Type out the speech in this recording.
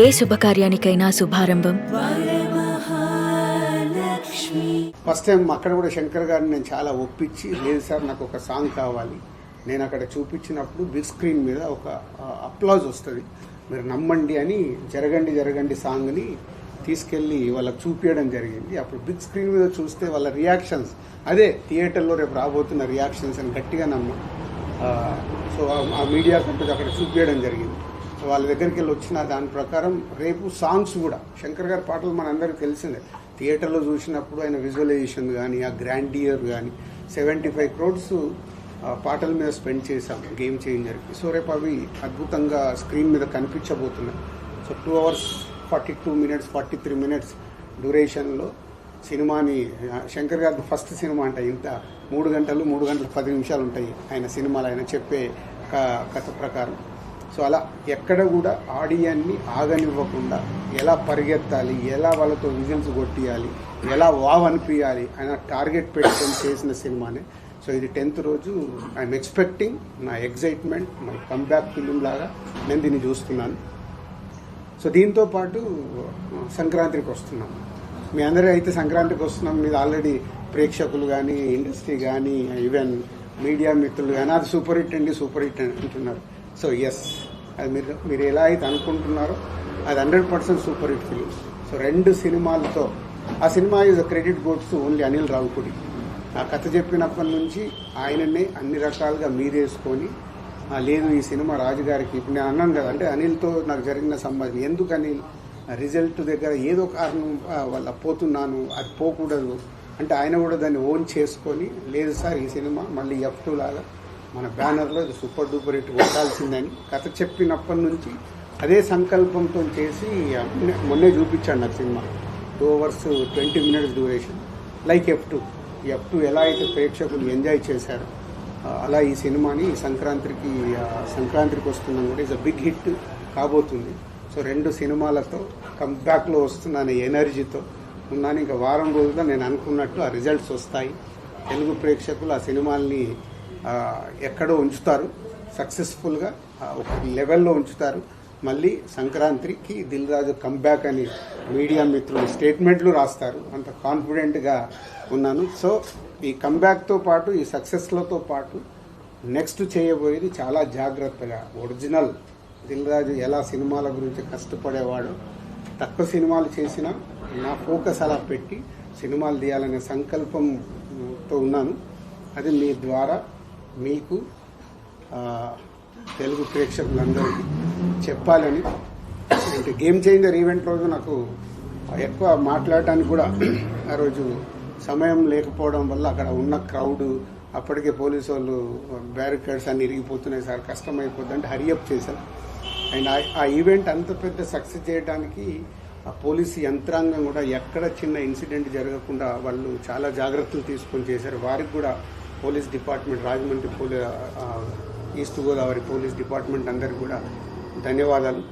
ఏ శుభకార్యానికైనా శుభారంభం. First time అక్కడ కూడా శంకర్ గారిని నేను చాలా ఒప్పించి లేదు సార్ నాకు ఒక సాంగ్ కావాలి. నేను అక్కడ చూపించినప్పుడు బిగ్ స్క్రీన్ మీద ఒక అప్లాజ్ వస్తుంది. మీరు నమ్మండి అని జరగండి జరగండి సాంగ్ని తీసుకెళ్ళి వాళ్ళకి చూపించడం జరిగింది. అప్పుడు బిగ్ స్క్రీన్ మీద చూస్తే వాళ్ళ రియాక్షన్స్ అదే థియేటర్లో రేపు రాబోతున్న రియాక్షన్స్ అని గట్టిగా నమ్మ సో ఆ మీడియా కంపెనీ అక్కడ చూపించడం జరిగింది. వాళ్ళ దగ్గరికి వెళ్ళి వచ్చిన దాని ప్రకారం రేపు సాంగ్స్ కూడా శంకర్ గారి పాటలు మనందరికీ తెలిసిందే. థియేటర్లో చూసినప్పుడు ఆయన విజువలైజేషన్ కానీ ఆ గ్రాండ్ ఇయర్ కానీ సెవెంటీ ఫైవ్ క్రోడ్స్ పాటల మీద స్పెండ్ చేశాం గేమ్ చేంజర్కి సో రేపు అవి అద్భుతంగా స్క్రీన్ మీద కనిపించబోతున్నాయి. So two hours forty two minutes forty three minutes డ్యూరేషన్లో సినిమాని శంకర్ గారి ఫస్ట్ సినిమా అంటే ఇంత మూడు గంటలు మూడు గంటలు పది నిమిషాలు ఉంటాయి ఆయన సినిమాలు ఆయన చెప్పే క- కథ ప్రకారం. సో అలా ఎక్కడ కూడా ఆడియన్ని ఆగనివ్వకుండా ఎలా పరిగెత్తాలి ఎలా వాళ్ళతో విజన్స్ కొట్టియాలి ఎలా వావ్ అనిపించాలి ఆయన టార్గెట్ పెట్టుకొని చేసిన సినిమానే. సో ఇది టెన్త్ రోజు. ఐఎమ్ ఎక్స్పెక్టింగ్ నా ఎగ్జైట్మెంట్ మై కమ్బ్యాక్ ఫిలిం లాగా నేను దీన్ని చూస్తున్నాను. సో దీంతో పాటు సంక్రాంతికి వస్తున్నాం. మీ అందరూ అయితే సంక్రాంతికి వస్తున్నాం మీరు ఆల్రెడీ ప్రేక్షకులు కానీ ఇండస్ట్రీ కానీ ఈవెన్ మీడియా మిత్రులు కానీ అది సూపర్ హిట్ అండి సూపర్ హిట్ అంటున్నారు. సో ఎస్ అది మీరు మీరు ఎలా అయితే అనుకుంటున్నారో అది hundred percent super hit film. So రెండు సినిమాలతో ఆ cinema is credit goes only Anil రావుకుడి ఆ కథ చెప్పినప్పటి నుంచి ఆయననే అన్ని రకాలుగా మీరేసుకొని లేదు ఈ సినిమా రాజుగారికి ఇప్పుడు నేను అన్నాను కదా అంటే అనిల్తో నాకు జరిగిన సంబంధం. ఎందుకు అనిల్? రిజల్ట్ దగ్గర ఏదో కారణం వాళ్ళ పోతున్నాను అది పోకూడదు. అంటే ఆయన కూడా దాన్ని ఓన్ చేసుకొని లేదు సార్ ఈ సినిమా మళ్ళీ ఎఫ్ టూ లాగా మన బ్యానర్లో ఇది సూపర్ డూపర్ హిట్ కొట్టాల్సిందని. కథ చెప్పినప్పటి నుంచి అదే సంకల్పంతో చేసి మొన్నే- చూపించాడు నాకు సినిమా. Two hours twenty minutes duration. Like F two. F two ఎలా అయితే ప్రేక్షకులు ఎంజాయ్ చేశారు అలా ఈ సినిమాని సంక్రాంతికి సంక్రాంతికి వస్తున్నాం కూడా ఇస్ అ బిగ్ హిట్ కాబోతుంది. సో రెండు సినిమాలతో కంబ్యాక్లో వస్తున్న ఎనర్జీతో. ఉన్నాను ఇంకా వారం రోజుల్లో నేను అనుకున్నట్టు ఆ రిజల్ట్స్ వస్తాయి. తెలుగు ప్రేక్షకులు ఆ సినిమాల్ని ఎక్కడో ఉంచుతారు. సక్సెస్ఫుల్గా ఒక లెవెల్లో ఉంచుతారు. మళ్ళీ సంక్రాంతికి దిల్ రాజు కంబ్యాక్ అని మీడియా మిత్రులు స్టేట్మెంట్లు రాస్తారు. అంత కాన్ఫిడెంట్గా ఉన్నాను. సో ఈ కంబ్యాక్తో పాటు ఈ సక్సెస్లతో పాటు నెక్స్ట్ చేయబోయేది చాలా జాగ్రత్తగా ఒరిజినల్ దిల్ రాజు ఎలా సినిమాల గురించి కష్టపడేవాడో తక్కువ సినిమాలు చేసినా నా ఫోకస్ అలా పెట్టి సినిమాలు తీయాలనే సంకల్పంతో ఉన్నాను. అది మీ ద్వారా మీకు తెలుగు ప్రేక్షకులందరికీ చెప్పాలని అంటే గేమ్ చేంజర్ ఈవెంట్ రోజు నాకు ఎక్కువ మాట్లాడటానికి కూడా ఆ రోజు సమయం లేకపోవడం వల్ల అక్కడ ఉన్న క్రౌడ్ అప్పటికే పోలీసు వాళ్ళు బ్యారికేడ్స్ అన్ని ఇరిగిపోతున్నాయి సార్ కష్టమైపోద్ది అంటే హరియప్ చేశారు. అండ్ ఆ- ఆ ఈవెంట్ అంత పెద్ద సక్సెస్ చేయడానికి ఆ పోలీసు యంత్రాంగం కూడా ఎక్కడ చిన్న ఇన్సిడెంట్ జరగకుండా వాళ్ళు చాలా జాగ్రత్తలు తీసుకొని చేశారు. వారికి కూడా పోలీస్ డిపార్ట్మెంట్ రాజమండ్రి పోలీ ఈస్ట్ గోదావరి పోలీస్ డిపార్ట్మెంట్ అందరికి కూడా ధన్యవాదాలు.